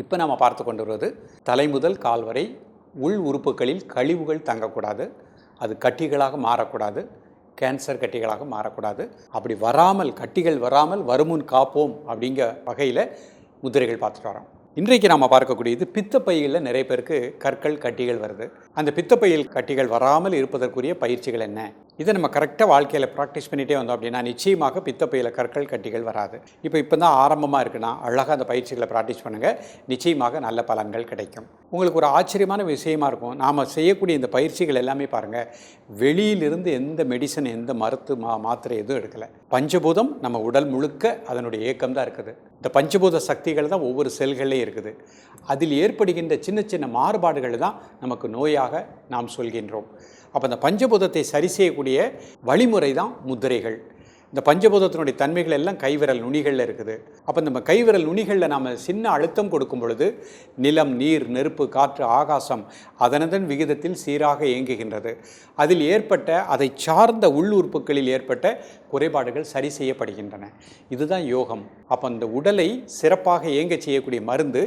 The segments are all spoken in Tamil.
இப்போ நம்ம பார்த்து கொண்டு வருவது தலை முதல் கால் வரை உள் உறுப்புகளில் கழிவுகள் தங்கக்கூடாது அது கட்டிகளாக மாறக்கூடாது கேன்சர் கட்டிகளாக மாறக்கூடாது. அப்படி வராமல் கட்டிகள் வராமல் வருமுன் காப்போம் அப்படிங்கிற வகையில் முதிரைகள் பார்த்துட்டு வரோம். இன்றைக்கு நாம் பார்க்கக்கூடியது பித்தப்பையில் நிறைய பேருக்கு கற்கள் கட்டிகள் வருது. அந்த பித்தப்பையில் கட்டிகள் வராமல் இருப்பதற்குரிய பயிற்சிகள் என்ன? இதை நம்ம கரெக்டாக வாழ்க்கையில் ப்ராக்டிஸ் பண்ணிகிட்டே வந்தோம் அப்படின்னா நிச்சயமாக பித்தப்பையில் கற்கள் கட்டிகள் வராது. இப்போ இப்போ தான் ஆரம்பமாக இருக்குன்னா அழகாக அந்த பயிற்சிகளை ப்ராக்டிஸ் பண்ணுங்கள் நிச்சயமாக நல்ல பலன்கள் கிடைக்கும். உங்களுக்கு ஒரு ஆச்சரியமான விஷயமா இருக்கும். நாம் செய்யக்கூடிய இந்த பயிற்சிகள் எல்லாமே பாருங்கள் வெளியிலிருந்து எந்த மெடிசன் எந்த மருத்து மா மாத்திரை எதுவும் எடுக்கலை. பஞ்சபூதம் நம்ம உடல் முழுக்க அதனுடைய இயக்கம் தான் இருக்குது. இந்த பஞ்சபூத சக்திகள் தான் ஒவ்வொரு செல்கள்லேயும் இருக்குது. அதில் ஏற்படுகின்ற சின்ன சின்ன மாறுபாடுகள் தான் நமக்கு நோயாக நாம் சொல்கின்றோம். அப்போ அந்த பஞ்சபூதத்தை சரி செய்யக்கூடிய வழிமுறை தான் முத்திரைகள் இந்த பஞ்சபூதத்தினுடைய தன்மைகள் எல்லாம் கைவிரல் நுனிகளில் இருக்குது. அப்போ நம்ம கைவிரல் நுனிகளில் நாம் சின்ன அழுத்தம் கொடுக்கும் பொழுது நிலம் நீர் நெருப்பு காற்று ஆகாசம் அதனதன் விகிதத்தில் சீராக இயங்குகின்றது. அதில் ஏற்பட்ட அதை சார்ந்த உள்ளுறுப்புகளில் ஏற்பட்ட குறைபாடுகள் சரி செய்யப்படுகின்றன. இதுதான் யோகம். அப்போ அந்த உடலை சிறப்பாக இயங்க செய்யக்கூடிய மருந்து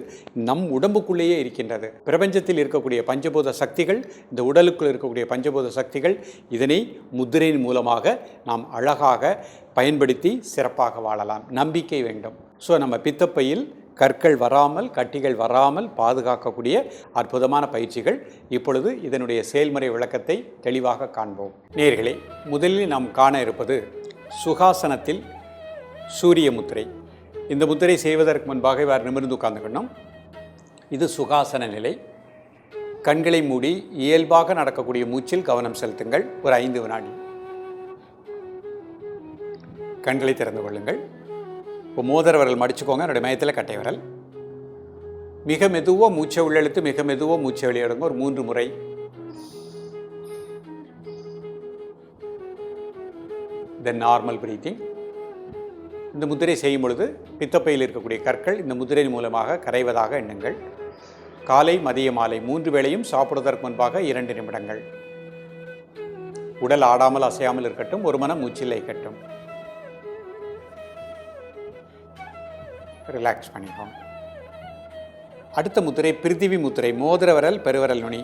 நம் உடம்புக்குள்ளேயே இருக்கின்றது. பிரபஞ்சத்தில் இருக்கக்கூடிய பஞ்சபூத சக்திகள் இந்த உடலுக்குள் இருக்கக்கூடிய பஞ்சபூத சக்திகள் இதனை முத்திரையின் மூலமாக நாம் அழகாக பயன்படுத்தி சிறப்பாக வாழலாம். நம்பிக்கை வேண்டும். ஸோ நம்ம பித்தப்பையில் கற்கள் வராமல் கட்டிகள் வராமல் பாதுகாக்கக்கூடிய அற்புதமான பயிற்சிகள் இப்பொழுது இதனுடைய செயல்முறை விளக்கத்தை தெளிவாக காண்போம். நேர்களே முதலில் நாம் காண இருப்பது சுகாசனத்தில் சூரிய முத்திரை. இந்த முத்திரை செய்வதற்கு முன்பாக இவர் நிமிர்ந்து உட்கார்ந்துக்கணும் இது சுகாசன நிலை. கண்களை மூடி இயல்பாக நடக்கக்கூடிய மூச்சில் கவனம் செலுத்துங்கள். ஒரு ஐந்து வினாடி. கண்களை திறந்து கொள்ளுங்கள். இப்போ மோதிர விரல் மடிச்சுக்கோங்க. என்னுடைய மயத்தில் கட்டை விரல். மிக மெதுவாக மூச்சை உள்ளெழுத்து மிக மெதுவாக மூச்சை வெளியிடுங்க ஒரு மூன்று முறை தென் நார்மல் பிரீத்திங் இந்த முதிரை செய்யும் பொழுது பித்தப்பையில் இருக்கக்கூடிய கற்கள் இந்த முதிரையின் மூலமாக கரைவதாக எண்ணுங்கள். காலை மதிய மாலை மூன்று வேளையும் சாப்பிடுவதற்கு முன்பாக இரண்டு நிமிடங்கள். உடல் ஆடாமல் அசையாமல் இருக்கட்டும் ஒரு மனம் மூச்சில் இருக்கட்டும் ரிலாக்ஸ் பண்ணிக்கோங்க. அடுத்த முத்திரை பிரித்திவி முத்திரை மோதிர விரல் நுனி.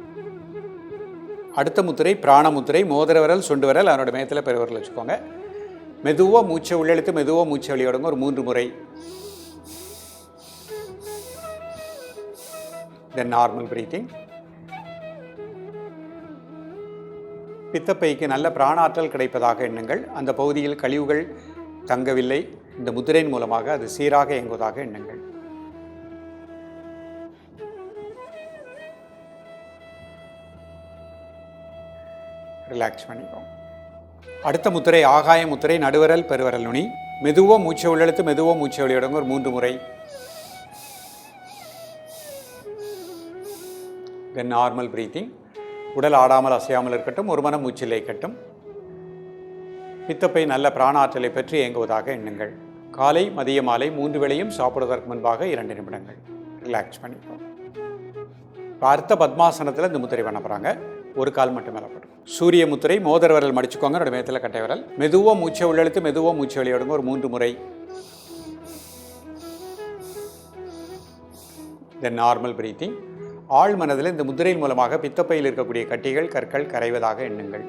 அடுத்த முத்திரை பிராணமுத்திரை மோதிரவரல் மோதிர விரல் சுண்டு அதனோட மேத்தில் பெருவரல் வச்சுக்கோங்க. மெதுவாக மூச்சை உள்ளெழுத்து மெதுவாக மூச்சை வெளியிடுங்க. ஒரு மூன்று முறை. தென் நார்மல் பிரீத்திங் பித்தப்பைக்கு நல்ல பிராணாற்றல் கிடைப்பதாக எண்ணுங்கள். அந்த பகுதியில் கழிவுகள் தங்கவில்லை. இந்த முத்திரையின் மூலமாக அது சீராக இயங்குவதாக எண்ணுங்கள். ரிலாக்ஸ் பண்ணிக்கோங்க அடுத்த முத்திரை ஆகாய முத்திரை நடுவரல் பெருவரல் நுனி. மெதுவாக மூச்சை உள்ளெழுத்து மெதுவாக மூச்சை வெளியிடுங்க ஒரு மூன்று முறை. தென் நார்மல் பிரீத்திங் உடல் ஆடாமல் அசையாமல் இருக்கட்டும் ஒரு மனம் மூச்சில் இருக்கட்டும் பித்தப்பை நல்ல பிராணாற்றலை பெற்று இயங்குவதாக எண்ணுங்கள். காலை மதிய மாலை மூன்று வேளையும் சாப்பிடுவதற்கு முன்பாக இரண்டு நிமிடங்கள். ரிலாக்ஸ் பண்ணிப்போம் இப்போ அடுத்த பத்மாசனத்தில் இந்த முத்திரை பண்ண போகிறாங்க ஒரு கால் மட்டும் மேலே போட்டுக்கோங்க சூரிய முத்திரை மோதிர விரல் மடிச்சுக்கோங்க என்னோட மேத்தில் கட்டை விரல். மெதுவாக மூச்சை உள்ளெழுத்து மெதுவாக மூச்சை வெளியிடுங்க ஒரு மூன்று முறை. தென் நார்மல் பிரீத்திங் ஆழ் மனதில் இந்த முத்திரையின் மூலமாக பித்தப்பையில் இருக்கக்கூடிய கட்டிகள் கற்கள் கரைவதாக எண்ணுங்கள்.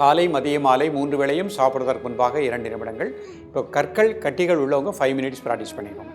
காலை மதிய மாலை மூன்று வேளையும் சாப்பிடுவதற்கு முன்பாக இரண்டு நிமிடங்கள். இப்போ கற்கள் கட்டிகள் உள்ளவங்க ஃபைவ் மினிட்ஸ் ப்ராக்டிஸ் பண்ணிக்கோங்க.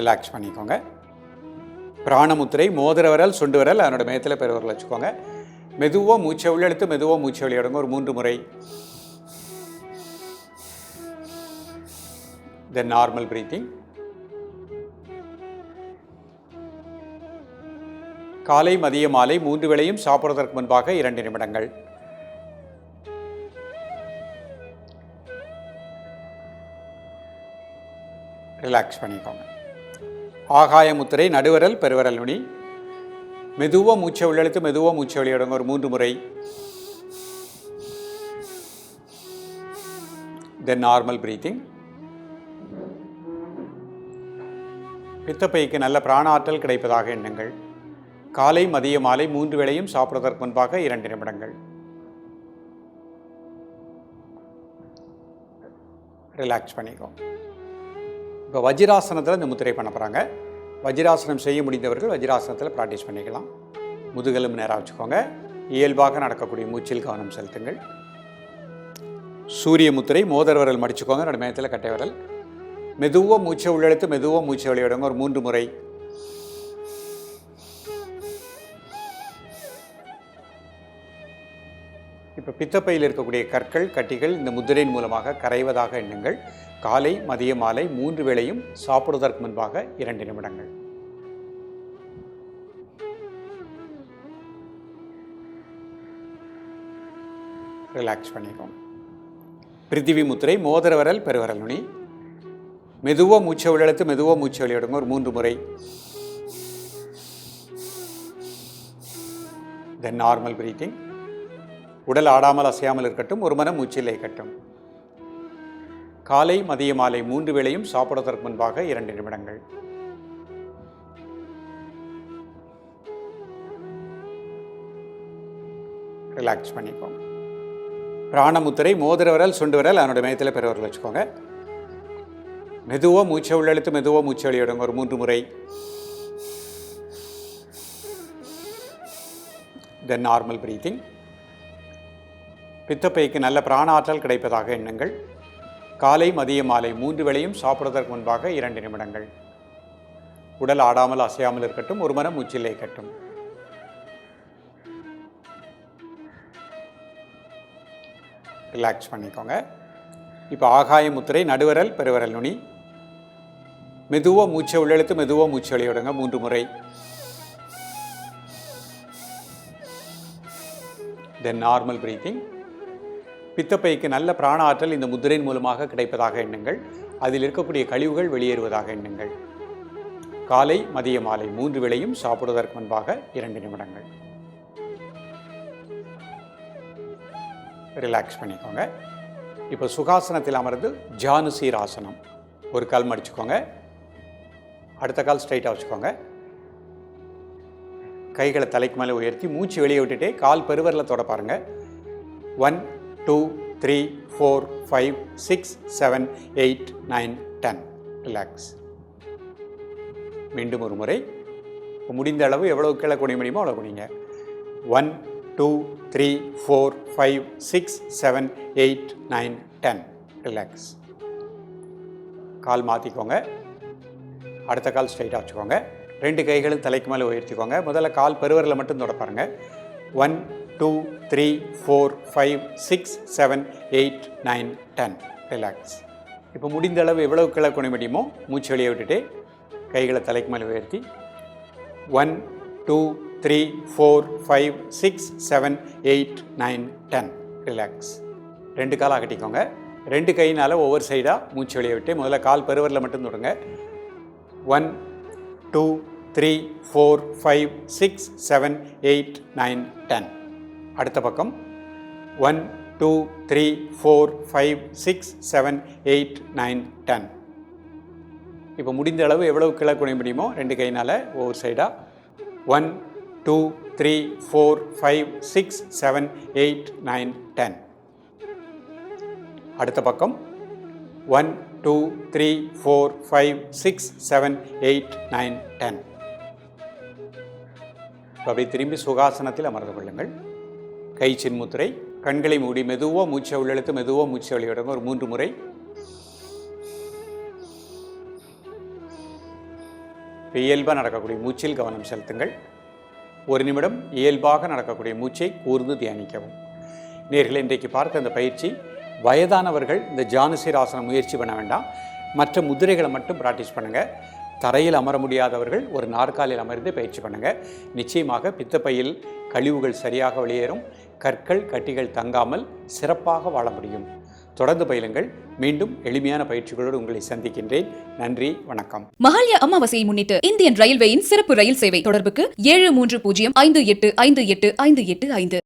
ரிலாக்ஸ் பண்ணிக்கோங்க. பிராணமுத்திரை மோதிர விரல் சுண்டு விரல் அதனோட மேத்தில் பெருவரல் வச்சுக்கோங்க. மெதுவாக மூச்சை உள்ளெடுத்து மெதுவாக மூச்சை வெளியிடுங்க. ஒரு மூன்று முறை. தென் நார்மல் பிரீத்திங் காலை மதிய மாலை மூன்று வேளையும் சாப்பிடுவதற்கு முன்பாக இரண்டு நிமிடங்கள். ரிலாக்ஸ் பண்ணிக்கோங்க. ஆகாய முத்திரை நடுவரல் பெருவரல் நுனி மெதுவாக மூச்சை உள்ளெழுத்து மெதுவாக மூச்சை வெளியிடுங்க ஒரு மூன்று முறை. தென் நார்மல் பிரீத்திங் பித்தப்பைக்கு நல்ல பிராணாற்றல் கிடைப்பதாக எண்ணுங்கள். காலை மதிய மாலை மூன்று வேளையும் சாப்பிடுவதற்கு முன்பாக இரண்டு நிமிடங்கள். ரிலாக்ஸ் பண்ணிக்கோ. இப்போ வஜ்ராசனத்தில் இந்த முத்திரை பண்ண போகிறாங்க. வஜ்ராசனம் செய்ய முடிந்தவர்கள் வஜ்ராசனத்தில் ப்ராக்டிஸ் பண்ணிக்கலாம். முதுகெலும்பு நேராக வச்சுக்கோங்க. இயல்பாக நடக்கக்கூடிய மூச்சில் கவனம் செலுத்துங்கள். சூரிய முத்திரை மோதர் விரல் மடிச்சுக்கோங்க. ரெண்டு மேயத்தில் கட்டை விரல். மெதுவாக மூச்சை உள்ளெழுத்து மெதுவாக மூச்சை வெளியிடுங்க. ஒரு மூன்று முறை இப்போ பித்தப்பையில் இருக்கக்கூடிய கற்கள் கட்டிகள் இந்த முத்திரையின் மூலமாக கரைவதாக எண்ணுங்கள். காலை மதிய மாலை மூன்று வேளையும் சாப்பிடுவதற்கு முன்பாக இரண்டு நிமிடங்கள். ரிலாக்ஸ் பண்ணிக்கோங்க. பிரித்திவி முத்திரை மோதிரவரல் பெருவரல் நுனி. மெதுவாக மூச்சை விழுத்து மெதுவாக மூச்சை விளையாடுங்க. ஒரு மூன்று முறை. தென் நார்மல் பிரீத்திங் உடல் ஆடாமல் அசையாமல் இருக்கட்டும் ஒரு மனம் மூச்சில் கட்டும் காலை மதிய மாலை மூன்று வேளையும் சாப்பிடுவதற்கு முன்பாக இரண்டு நிமிடங்கள். ரிலாக்ஸ் பண்ணிக்கோங்க. பிராணமுத்திரை மோதிர விரல் சுண்டு விரல் அதனோட மேயத்தில் பெறவர்கள் வச்சுக்கோங்க. மெதுவாக மூச்சை உள்ளெழுத்து மெதுவாக மூச்சை வெளியிடுங்க. ஒரு மூன்று முறை. தென் நார்மல் ப்ரீத்திங் பித்தப்பைக்கு நல்ல பிராணாற்றல் கிடைப்பதாக எண்ணுங்கள். காலை மதிய மாலை மூன்று வேளையும் சாப்பிடுவதற்கு முன்பாக இரண்டு நிமிடங்கள். உடல் ஆடாமல் அசையாமல் இருக்கட்டும் ஒரு மரம் மூச்சில் கட்டும் ரிலாக்ஸ் பண்ணிக்கோங்க. இப்போ ஆகாய முத்திரை நடுவரல் பெருவரல் நுனி. மெதுவாக மூச்சை உள்ளெழுத்து மெதுவாக மூச்சு வெளியிடுங்க. மூன்று முறை. தென் நார்மல் பிரீத்திங் பித்தப்பைக்கு நல்ல பிராண ஆற்றல் இந்த முத்திரையின் மூலமாக கிடைப்பதாக எண்ணுங்கள். அதில் இருக்கக்கூடிய கழிவுகள் வெளியேறுவதாக எண்ணுங்கள். காலை மதிய மாலை மூன்று வேளையும் சாப்பிடுவதற்கு முன்பாக இரண்டு நிமிடங்கள். ரிலாக்ஸ் பண்ணிக்கோங்க. இப்போ சுகாசனத்தில் அமர்ந்து ஜானுசீராசனம். ஒரு கால் மடிச்சுக்கோங்க. அடுத்த கால் ஸ்ட்ரைட்டாக வச்சுக்கோங்க. கைகளை தலைக்கு மேலே உயர்த்தி மூச்சு வெளியே விட்டுட்டே கால் பெருவரில் தொட பாருங்கள் one two three four five six seven eight nine ten relax மீண்டும் ஒரு முறை. முடிந்த அளவு எவ்வளோ கீழே குனிய முடியுமோ அவ்வளோ குனிங்க. One two three four five six seven eight nine ten relax கால் மாற்றிக்கோங்க அடுத்த கால் ஸ்ட்ரைட்டாக வச்சுக்கோங்க. ரெண்டு கைகளும் தலைக்கு மேலே உயர்த்திக்கோங்க. முதல்ல கால் பெருவரில் மட்டும் தொடப்பாருங்க one two three four five six seven eight nine ten. Relax இப்போ முடிந்த அளவு எவ்வளவு கீழே குனிய முடியுமோ மூச்சு வெளியே விட்டுட்டு கைகளை தலைக்கு மேலே உயர்த்தி. One two three four five six seven eight nine ten relax ரெண்டு காலாக அகட்டிக்கோங்க ரெண்டு கையினால் ஒவ்வொரு சைடாக மூச்சு வெளியே விட்டு முதல்ல கால் பெருவரில் மட்டும் தொடுங்க. One two three four five six seven eight nine ten அடுத்த பக்கம். One two three four five six seven eight nine ten இப்போ முடிந்த அளவு எவ்வளவு கீழே குனிய முடியுமோ ரெண்டு கையினால் ஒவ்வொரு சைடாக one two three four five six seven eight nine ten அடுத்த பக்கம். One two three four five six seven eight nine ten அப்படி திரும்பி சுகாசனத்தில் அமர்ந்து கொள்ளுங்கள். கை சின்முத்திரை கண்களை மூடி மெதுவாக மூச்சை உள்ளெழுத்து மெதுவாக மூச்சை வெளியிடுங்க ஒரு மூன்று முறை. இயல்பாக நடக்கக்கூடிய மூச்சில் கவனம் செலுத்துங்கள். ஒரு நிமிடம் இயல்பாக நடக்கக்கூடிய மூச்சை கூர்ந்து தியானிக்கவும். நேர்களை இன்றைக்கு பார்த்த இந்த பயிற்சி வயதானவர்கள் இந்த ஜானுசீராசனம் முயற்சி பண்ண வேண்டாம். மற்ற முதிரைகளை மட்டும் ப்ராக்டிஸ் பண்ணுங்கள் தரையில் அமர முடியாதவர்கள் ஒரு நாற்காலில் அமர்ந்து பயிற்சி பண்ணுங்கள் நிச்சயமாக பித்தப்பையில் கழிவுகள் சரியாக வெளியேறும். கற்கள் கட்டிகள் தங்காமல் சிறப்பாக வாழ முடியும். தொடர்ந்து பயிலுங்கள். மீண்டும் எளிமையான பயிற்சிகளோடு உங்களை சந்திக்கின்றேன். நன்றி வணக்கம். மகாலய அமாவாசையை முன்னிட்டு இந்தியன் ரயில்வேயின் சிறப்பு ரயில் சேவை தொடர்புக்கு ஏழு மூன்று பூஜ்ஜியம் ஐந்து எட்டு ஐந்து எட்டு ஐந்து எட்டு ஐந்து.